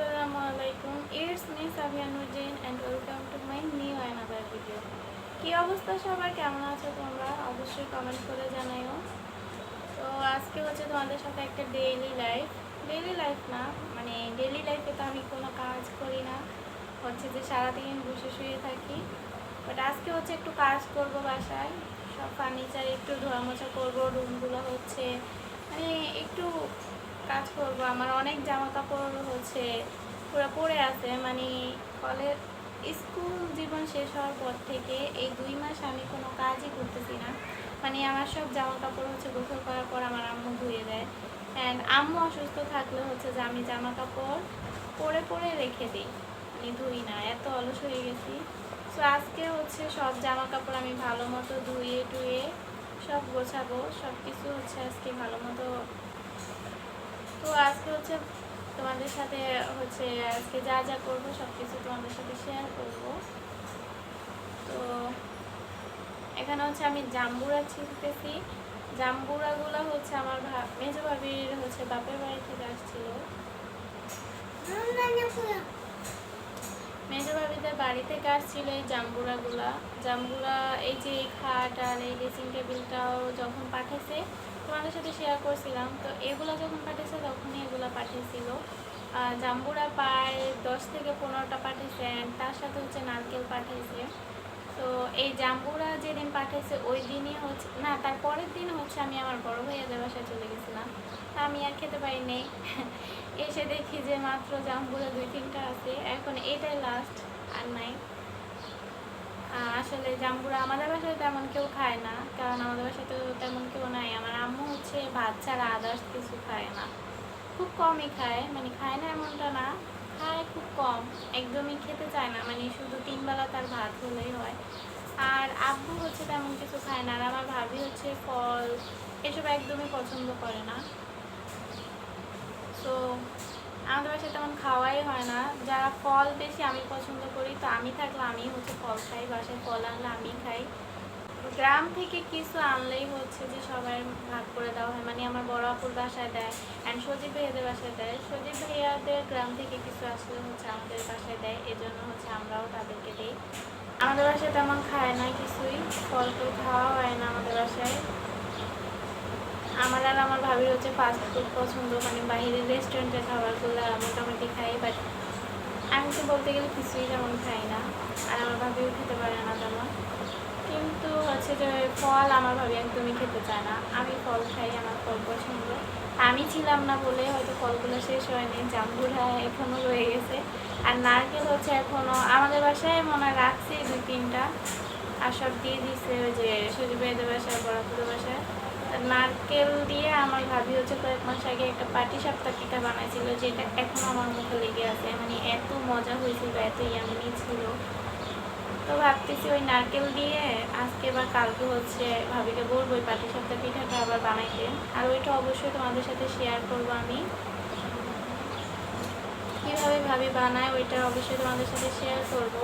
আসসালামু আলাইকুম it's me Sabiya Nurjin and welcome to my new another video কী অবস্থা সবার? কেমন আছো তোমরা? অবশ্যই কমেন্ট করে জানাইও। তো আজকে হচ্ছে তোমাদের সাথে একটা ডেইলি লাইফ ডেইলি লাইফ না মানে ডেইলি লাইফে তো আমি কোনো কাজ করি না। হচ্ছে যে সারাদিন বসে শুয়ে থাকি। বাট আজকে হচ্ছে একটু কাজ করব বাসায়। সব ফার্নিচার একটু ধোয়া মোছা করব রুমগুলো হচ্ছে। মানে একটু কাজ করব, আমার অনেক জামা কাপড় হচ্ছে, পুরো পড়ে আছে মানে কলেজ স্কুল জীবন শেষ হওয়ার পর থেকে এই দুই মাস আমি কোনো কাজই করতেছি না। মানে আমার সব জামা কাপড় হচ্ছে গোসল করার পর আমার আম্মু ধুয়ে দেয়। অ্যান্ড আম্মু অসুস্থ থাকলে হচ্ছে যে আমি জামা কাপড় পরে পরে রেখে দিই মানে ধুই না, এত অলস হয়ে গেছি। সো আজকে হচ্ছে সব জামা কাপড় আমি ভালো মতো ধুয়ে টুয়ে সব গোছাবো সব কিছু হচ্ছে আজকে ভালো মতো তো আজকে হচ্ছে তোমাদের সাথে হচ্ছে আজকে যা যা করব সব কিছু তোমাদের সাথে শেয়ার করব। তো এখানে হচ্ছে আমি জাম্বুরা ছিলতেছি জাম্বুরাগুলো হচ্ছে আমার মেজো ভাবির হচ্ছে বাপের বাড়ি থেকে আসছিল। মেজো ভাবিদের বাড়ি থেকে আসছিল এই জাম্বুরাগুলা। জাম্বুরা এই যে এই খাট আর এই ড্রেসিং টেবিলটাও যখন পাঠাইছে তোমাদের সাথে শেয়ার করছিলাম। তো এগুলো যখন পাঠিয়েছে, তখনই এগুলো পাঠিয়েছিল। জাম্বুরা প্রায় দশ থেকে পনেরোটা পাঠিয়েছে তার সাথে হচ্ছে নারকেল পাঠিয়েছে। তো এই জাম্বুরা যেদিন পাঠিয়েছে, ওই দিনই হচ্ছে, না, তার পরের দিন হচ্ছে আমি আমার বড় ভাইয়াদের বাসায় চলে গেছিলাম। তা আমি আর খেতে পারিনি। এসে দেখি যে মাত্র জাম্বুরা দুই তিনটা আছে। এখন এটাই লাস্ট আর নাই। আসলে জাম্বুরা আমাদের বাসায় তেমন কেউ খায় না, কারণ আমাদের বাসায় তো তেমন কেউ নাই। আমার আম্মু হচ্ছে ভাত ছাড়া আদার্স কিছু খায় না। খুব কমই খায় মানে খায় না এমনটা না, খায় খুব কম। একদমই খেতে চায় না মানে শুধু তিনবেলা তার ভাত হলেই হয়। আর আব্বু হচ্ছে তেমন কিছু খায় না, আর আমার ভাবি হচ্ছে ফল, এসব একদমই পছন্দ করে না। তো আমাদের বাসায় তেমন খাওয়াই হয় না। যারা ফল বেশি আমি পছন্দ করি, তো আমি থাকলে আমি হচ্ছে ফল খাই, বাসায় ফল আনলে আমি খাই। গ্রাম থেকে কিছু আনলেই হচ্ছে যে সবাই ভাগ করে দেওয়া হয়। মানে আমার বড় আপুর বাসায় দেয় অ্যান্ড সজীব ভাইয়াদের বাসায় দেয়। সজীব ভাইয়াদের গ্রাম থেকে কিছু আসলে হচ্ছে আমাদের বাসায় দেয়, এজন্য হচ্ছে আমরাও তাদেরকে দিই। আমাদের বাসায় তেমন খায় না কিছুই ফল ফুল খাওয়া হয় না আমাদের বাসায়। আমার আর আমার ভাবির হচ্ছে ফাস্ট ফুড পছন্দ মানে বাইরের রেস্টুরেন্টের খাবারগুলো মোটামুটি খাই বাট আমি তো বলতে গেলে কিছুই তেমন খাই না, আর আমার ভাবিও খেতে পারে না তেমন। কিন্তু হচ্ছে যে ফল আমার ভাবি একদমই খেতে চায় না। আমি ফল খাই, আমার ফল পছন্দ। আমি ছিলাম না বলে হয়তো ফলগুলো শেষ হয়নি, জাম্বুরা এখনও রয়ে গেছে। আর নারকেল হচ্ছে এখনও আমাদের বাসায় মনে রাখছি দুই তিনটা। আর সব দিয়ে দিছে ওই যে সজীব ভাইদের বাসায় বড়াপুরের বাসায় নারকেল দিয়ে আমার ভাবি হচ্ছে কয়েক মাস আগে একটা পাটি সাপ্তাহ পিঠা বানাইছিল, যেটা এখনও আমার মুখে লেগে আছে। মানে এত মজা হয়েছিল, এত ইয়ামি ছিল। তো ভাবতেছি ওই নারকেল দিয়ে আজকে বা কালকে হচ্ছে ভাবিকে বলব ওই পাটি সাপ্তাহ পিঠাটা আবার বানাইতে। আর ওইটা অবশ্যই তোমাদের সাথে শেয়ার করব আমি। কীভাবে ভাবি বানায়, ওইটা অবশ্যই তোমাদের সাথে শেয়ার করব।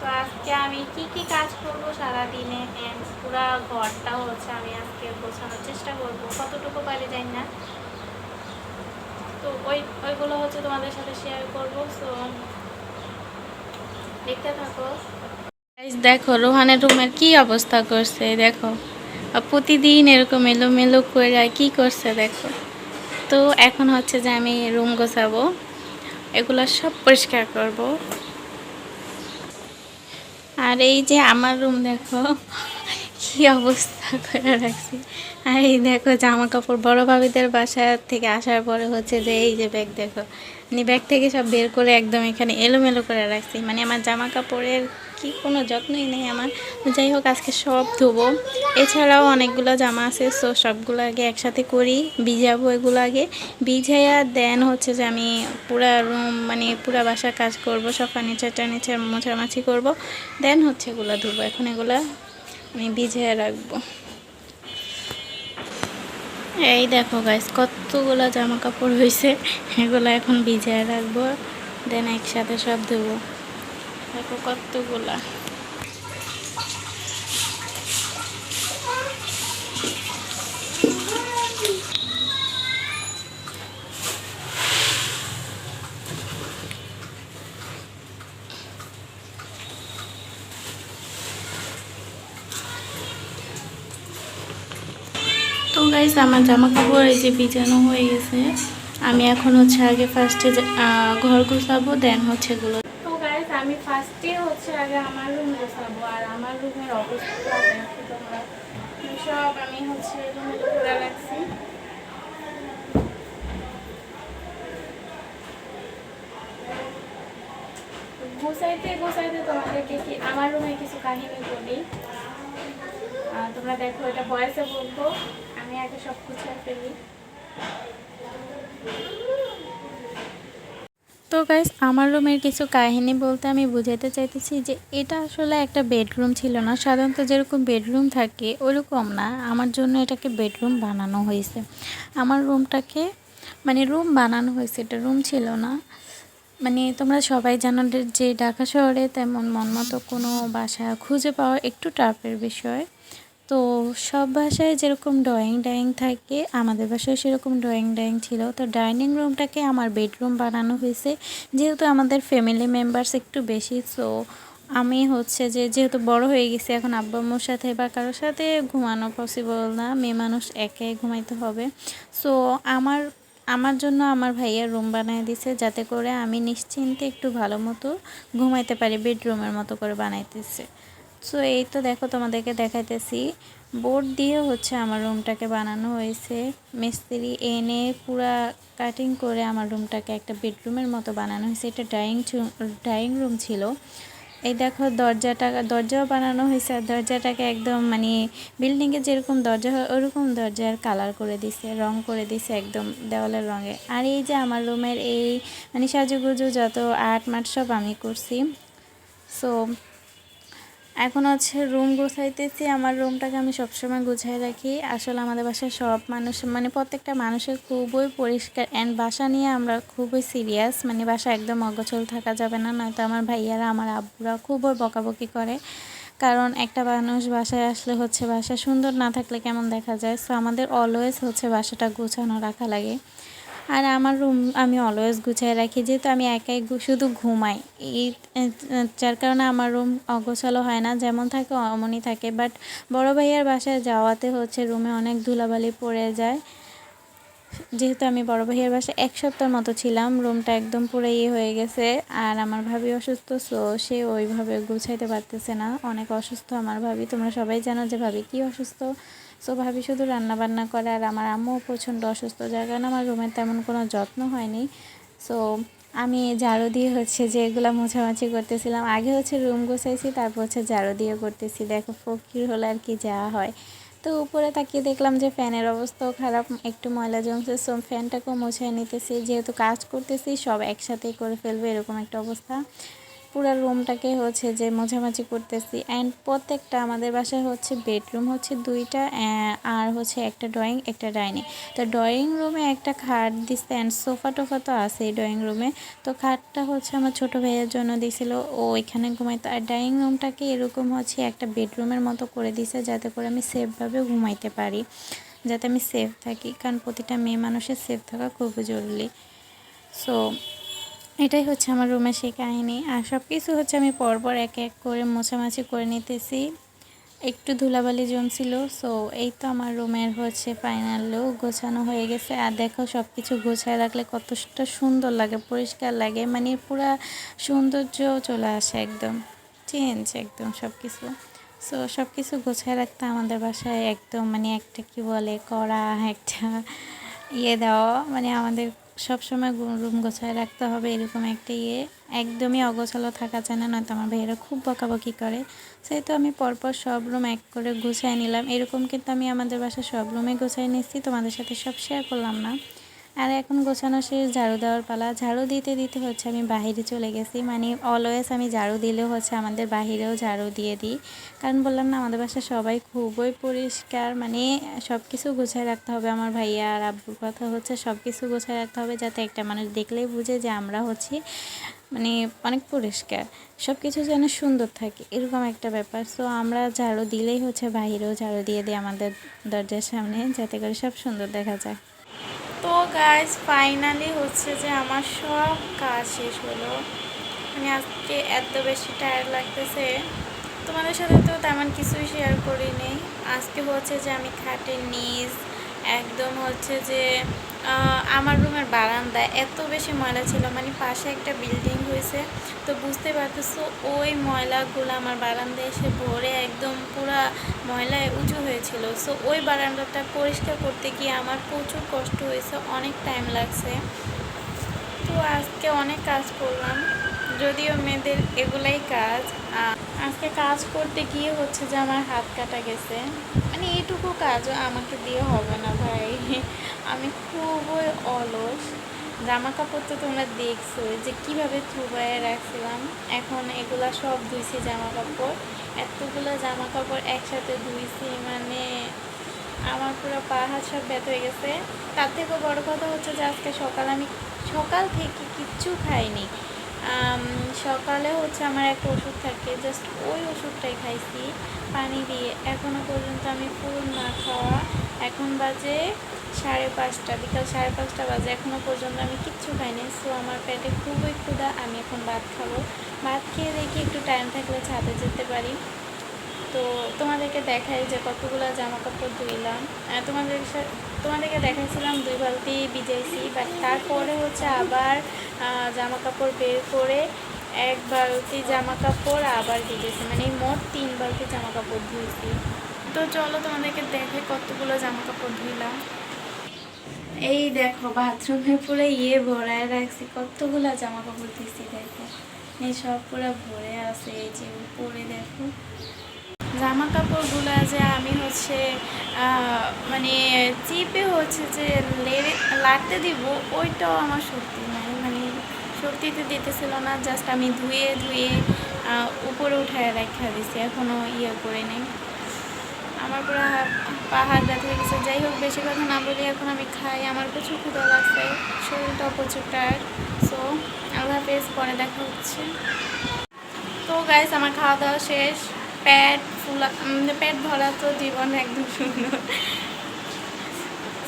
তো আজকে আমি কি কি কাজ করব সারাদিনে? পুরো ঘরটা হচ্ছে আমি আজকে গোছানোর চেষ্টা করব। কতটুকু পারি যাই না। তো ওই, ওইগুলো হচ্ছে তোমাদের সাথে শেয়ার করব। সো দেখতে থাকো। দেখো, রোহানের রুমের কি অবস্থা করছে, দেখো। প্রতিদিন এরকম এলো এলোমেলো করে কি করছে, দেখো। তো এখন হচ্ছে যে আমি রুম গোছাবো। এগুলো সব পরিষ্কার করব। আর এই যে আমার রুম দেখো, কি অবস্থা করে রাখছি। আর এই দেখো জামা কাপড় বড় ভাবিদের বাসা থেকে আসার পরে হচ্ছে যে এই যে ব্যাগ দেখো। মানে ব্যাগ থেকে সব বের করে একদম এখানে এলোমেলো করে রাখছি। মানে আমার জামা কাপড়ের কি কোনো যত্নই নেই আমার। যাই হোক, আজকে সব ধোবো। এছাড়াও অনেকগুলো জামা আছে সো সবগুলো আগে একসাথে করি, ভিজাবো এগুলো আগে। ভিজাইয়া দেন হচ্ছে যে আমি পুরা রুম মানে পুরা বাসার কাজ করব সব ফার্নিচার টার্নিচার মোছামাছি করব। দেন হচ্ছে এগুলো ধোবো। এখন এগুলো আমি ভিজিয়ে রাখব। এই দেখো গাইস কতগুলো জামা কাপড় হয়েছে এগুলো এখন ভিজায় রাখব দেন একসাথে সব ধুবো। দেখো কতগুলা। গাইস আমার জামা কাপড় এই যে বিছানো হয়ে গেছে। আমি এখন হচ্ছে আগে ফার্স্টে ঘর গুছাবো দেন হচ্ছে এগুলো। তো গাইস আমি ফার্স্টে হচ্ছে আগে আমার রুম গুছাবো, আর আমার রুমের অবস্থা সব আমি হচ্ছে রুমে করে রাখছি গোছাইতে গোছাইতে তোমাদেরকে কি আমার রুমে কিছু কাহিনী বলি। তোমরা দেখো, এটা বয়সে বলব। আমি আগে সব গুছাই ফেলি তো গাইস আমার রুমের কিছু কাহিনী বলতে আমি বুঝাতে চাইতেছি যে এটা আসলে একটা বেডরুম ছিল না। সাধারণত যেরকম বেডরুম থাকে, ওরকম না। আমার জন্য এটাকে বেডরুম বানানো হয়েছে। আমার রুমটাকে মানে রুম বানানো হয়েছে। এটা রুম ছিল না। মানে তোমরা সবাই জানো যে ঢাকা শহরে তেমন মন মতো কোনো বাসা খুঁজে পাওয়া একটু টাফের বিষয়। তো সব বাসায় যেরকম ড্রয়িং ডাইং থাকে, আমাদের বাসায় সেরকম ড্রয়িং ডাইং ছিল। তো ডাইনিং রুমটাকে আমার বেডরুম বানানো হয়েছে, যেহেতু আমাদের ফ্যামিলি মেম্বার্স একটু বেশি সো আমি হচ্ছে যে যেহেতু বড় হয়ে গেছি, এখন আব্বা সাথে বা কারোর সাথে ঘুমানো পসিবল না, মেয়ে মানুষ একে ঘুমাইতে হবে। সো আমার আমার জন্য আমার ভাইয়া রুম বানিয়ে দিছে, যাতে করে আমি নিশ্চিন্তে একটু ভালো মতো ঘুমাইতে পারি বেডরুমের মতো করে বানাইতেছে। সো এই তো দেখো তোমাদেরকে দেখাইতেছি। বোর্ড দিয়ে হচ্ছে আমার রুমটাকে বানানো হয়েছে। মিস্ত্রি এনে পুরা কাটিং করে আমার রুমটাকে একটা বেডরুমের মতো বানানো হয়েছে। এটা ড্রয়িং ড্রয়িং রুম ছিল। এই দেখো দরজাটা, দরজাও বানানো হয়েছে। আর দরজাটাকে একদম মানে বিল্ডিংয়ে যেরকম দরজা হয়, ওরকম দরজার কালার করে দিছে, রং করে দিছে একদম দেওয়ালের রঙে। আর এই যে আমার রুমের এই মানে সাজুগুজু যত আর্ট মাট সব আমি করছি। সো এখন হচ্ছে রুম গুছাইতেছি। আমার রুমটাকে আমি সবসময় গুছাই রাখি। আসলে আমাদের বাসায় সব মানুষ মানে প্রত্যেকটা মানুষের খুবই পরিষ্কার অ্যান্ড বাসা নিয়ে আমরা খুবই সিরিয়াস মানে বাসা একদম অগোছল থাকা যাবে না, নয়তো আমার ভাইয়ারা, আমার আব্বুরা খুবই বকাবকি করে। কারণ একটা মানুষ বাসায় আসলে হচ্ছে বাসা সুন্দর না থাকলে কেমন দেখা যায়? সো আমাদের অলওয়েজ হচ্ছে বাসাটা গুছানো রাখা লাগে। আর আমার রুম আমি অলওয়েজ গুছিয়ে রাখি, যেহেতু আমি একাই শুধু ঘুমাই। এই যার কারণে আমার রুম অগোছালো হয় না, যেমন থাকে অমনই থাকে। বাট বড় ভাইয়ার বাসায় যাওয়াতে হচ্ছে রুমে অনেক ধুলাবালি পড়ে যায়। যেহেতু আমি বড় ভাইয়ের বাসায় এক সপ্তাহের মতো ছিলাম, রুমটা একদম পুরো ইয়ে হয়ে গেছে। আর আমার ভাবি অসুস্থ সো সে ওইভাবে গুছাইতে পারতেছে না। অনেক অসুস্থ আমার ভাবি। তোমরা সবাই জানো যে ভাবি কি অসুস্থ। সো ভাবি শুধু রান্না বান্না করে আর আমার আম্মুও প্রচণ্ড অসুস্থ। যার কারণে আমার রুমের তেমন কোনো যত্ন হয়নি। সো আমি ঝাড়ু দিয়ে হচ্ছে যে এগুলো মোছামাছি করতেছিলাম। আগে হচ্ছে রুম গোছাইছি, তারপর হচ্ছে ঝাড়ু দিয়ে করতেছি। দেখো ফকির হলে আর কি যাওয়া হয়। তো উপরে তাকিয়ে দেখলাম যে ফ্যানের অবস্থাও খারাপ, একটু ময়লা জমছে সো ফ্যানটাকেও মুছিয়ে নিতেছি। যেহেতু কাজ করতেছি, সব একসাথেই করে ফেলবে, এরকম একটা অবস্থা। পুরো রুমটাকে হচ্ছে যে মোছামাছি করতেছি অ্যান্ড প্রত্যেকটা আমাদের বাসায় হচ্ছে বেডরুম হচ্ছে দুইটা আর হচ্ছে একটা ড্রয়িং একটা ডাইনিং তো ড্রয়িং রুমে একটা খাট দিচ্ছে অ্যান্ড সোফা টোফা তো আছে ড্রয়িং রুমে তো খাটটা হচ্ছে আমার ছোট ভাইয়ের জন্য দিছিল। ও এখানে ঘুমাইতো। আর ডাইনিং রুমটাকে এরকম হচ্ছে একটা বেডরুমের মতো করে দিছে যাতে করে আমি সেফভাবে ঘুমাইতে পারি, যাতে আমি সেফ থাকি। কারণ প্রতিটা মেয়ে মানুষের সেফ থাকা খুবই জরুরি। সো এটাই হচ্ছে আমার রুমের সেই কাহিনী। আর সব কিছু হচ্ছে আমি পরপর এক এক করে মোছামাছি করে নিতেছি। একটু ধুলাবালি জমছিল সো এই তো আমার রুমের হচ্ছে ফাইনাল লুক গোছানো হয়ে গেছে। আর দেখো সব কিছু গোছায় রাখলে কতটা সুন্দর লাগে, পরিষ্কার লাগে মানে পুরা সৌন্দর্য চলে আসে একদম চেঞ্জ একদম সব কিছু সো সব কিছু গোছায় রাখতে আমাদের বাসায় একদম মানে একটা কি বলে করা একটা ইয়ে দেওয়া মানে আমাদের সবসময় রুম গোছায় রাখতে হবে, এরকম একটা ইয়ে। একদমই অগোছালো থাকা যায় না, নয়তো আমার ভাইয়েরা খুব বকাবকি করে। সেই তো আমি পরপর সব রুম এক করে গুছায় নিলাম। এরকম কিন্তু আমি আমাদের বাসায় সব রুমে গুছিয়ে নিচ্ছি তোমাদের সাথে সব শেয়ার করলাম না। আর এখন গোছানো শেষ, ঝাড়ু দেওয়ার পালা। ঝাড়ু দিতে দিতে হচ্ছে আমি বাহিরে চলে গেছি। মানে অলওয়েজ আমি ঝাড়ু দিলেও হচ্ছে আমাদের বাহিরেও ঝাড়ু দিয়ে দিই। কারণ বললাম না, আমাদের বাসা সবাই খুবই পরিষ্কার। মানে সব কিছু গুছায় রাখতে হবে আমার ভাইয়া আর আব্বুর কথা হচ্ছে সব কিছু গুছায় রাখতে হবে যাতে একটা মানুষ দেখলেই বুঝে যে আমরা হচ্ছি মানে অনেক পরিষ্কার। সব কিছু যেন সুন্দর থাকে, এরকম একটা ব্যাপার। সো আমরা ঝাড়ু দিলেই হচ্ছে বাহিরেও ঝাড়ু দিয়ে দিই আমাদের দরজার সামনে, যাতে করে সব সুন্দর দেখা যায়। তো গাইজ ফাইনালি হচ্ছে যে আমার সব কাজ শেষ হলো। মানে আজকে এত বেশি টায়ার লাগতেছে। তোমাদের সাথে তো তেমন কিছুই শেয়ার করিনি। আজকে হচ্ছে যে আমি খাটের নিচ, একদম হচ্ছে যে আমার রুমের বারান্দায় এত বেশি ময়লা ছিল মানে পাশে একটা বিল্ডিং হয়েছে। তো বুঝতে পারতেছো, ওই ময়লাগুলো আমার বারান্দায় এসে ভরে একদম পুরা ময়লায় উঁচু হয়েছিল। সো ওই বারান্দাটা পরিষ্কার করতে গিয়ে আমার প্রচুর কষ্ট হয়েছে, অনেক টাইম লাগছে। তো আজকে অনেক কাজ করলাম, যদিও মেয়েদের এগুলাই কাজ। আজকে কাজ করতে গিয়ে হচ্ছে যে আমার হাত কাটা গেছে। মানে এইটুকু কাজও আমাকে দিয়ে হবে না। অলস। জামা কাপড় তো তোমরা দেখছ যে কীভাবে থ্রুবায়ে রাখছিলাম, এখন এগুলা সব ধুইছি জামা কাপড় এতগুলো জামা কাপড় একসাথে ধুইছি মানে আমার পুরো পা হাত সব ব্যথ হয়ে গেছে। তার থেকেও বড় কথা হচ্ছে যে আজকে সকাল আমি সকাল থেকে কিচ্ছু খাইনি। সকালে হচ্ছে আমার একটা ওষুধ থাকে জাস্ট ওই ওষুধটাই খাইছি, পানি দিয়ে। এখনও পর্যন্ত আমি ফুল না খাওয়া, এখন বাজে সাড়ে পাঁচটা, বিকাল সাড়ে পাঁচটা বাজে, এখনও পর্যন্ত আমি কিচ্ছু খাইনি। সো আমার পেটে খুবই ক্ষুধা, আমি এখন ভাত খাব। ভাত খেয়ে দেখি একটু টাইম থাকলে ছাদে যেতে পারি। তো তোমাদেরকে দেখাই যে কতগুলো জামা কাপড় ধুইলাম তোমাদের তোমাদেরকে দেখাইছিলাম দুই বালতি ভিজাইছি বাট তারপরে হচ্ছে আবার জামা কাপড় বের করে এক বালতি জামা কাপড় আবার ভিজেছি মানে মোট তিন বালতি জামা কাপড় ধুইছি। তো চলো তোমাদেরকে দেখে কতগুলো জামা কাপড় ধুইলাম। এই দেখো, বাথরুমে পুরো ইয়ে ভরায় রাখছি, কতগুলো জামা কাপড় ধুইছি দেখো। এই সব পুরো ভরে আছে, এই যে উপরে দেখো। জামা কাপড়গুলো যে হচ্ছে মানে চিপে হচ্ছে যে লাটতে দিব, ওইটাও আমার শক্তি নাই। মানে শক্তিতে দিতেছিল না জাস্ট আমি ধুয়ে ধুয়ে উপরে উঠায় রেখা দিছি এখনও ইয়ে করে নেই। আমার পুরো হা- পা হাত ব্যথা হয়ে গেছে। যাই হোক, বেশি কথা না বলি এখন আমি খাই। আমার প্রচুর ক্ষুধা লাগছে, শরীরটাও প্রচুর টায়ার্ড সো আল্লাহ হাফেজ, পরে দেখা হচ্ছে। তো গাইস আমার খাওয়া দাওয়া শেষ। পেট ফুলা প্যাট পেট ভরা তো জীবন একদম সুন্দর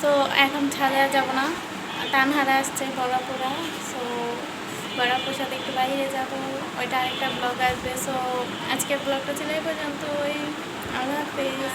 সো এখন ছাড়া যাব না। টানহারা আসছে বড়াপুরা সো বড়াপুর সাথে একটু বাইরে যাব। ওইটা আরেকটা ব্লগ আসবে। সো আজকের ব্লগটা ছিল এই পর্যন্ত ওই আল্লাহ হাফেজ।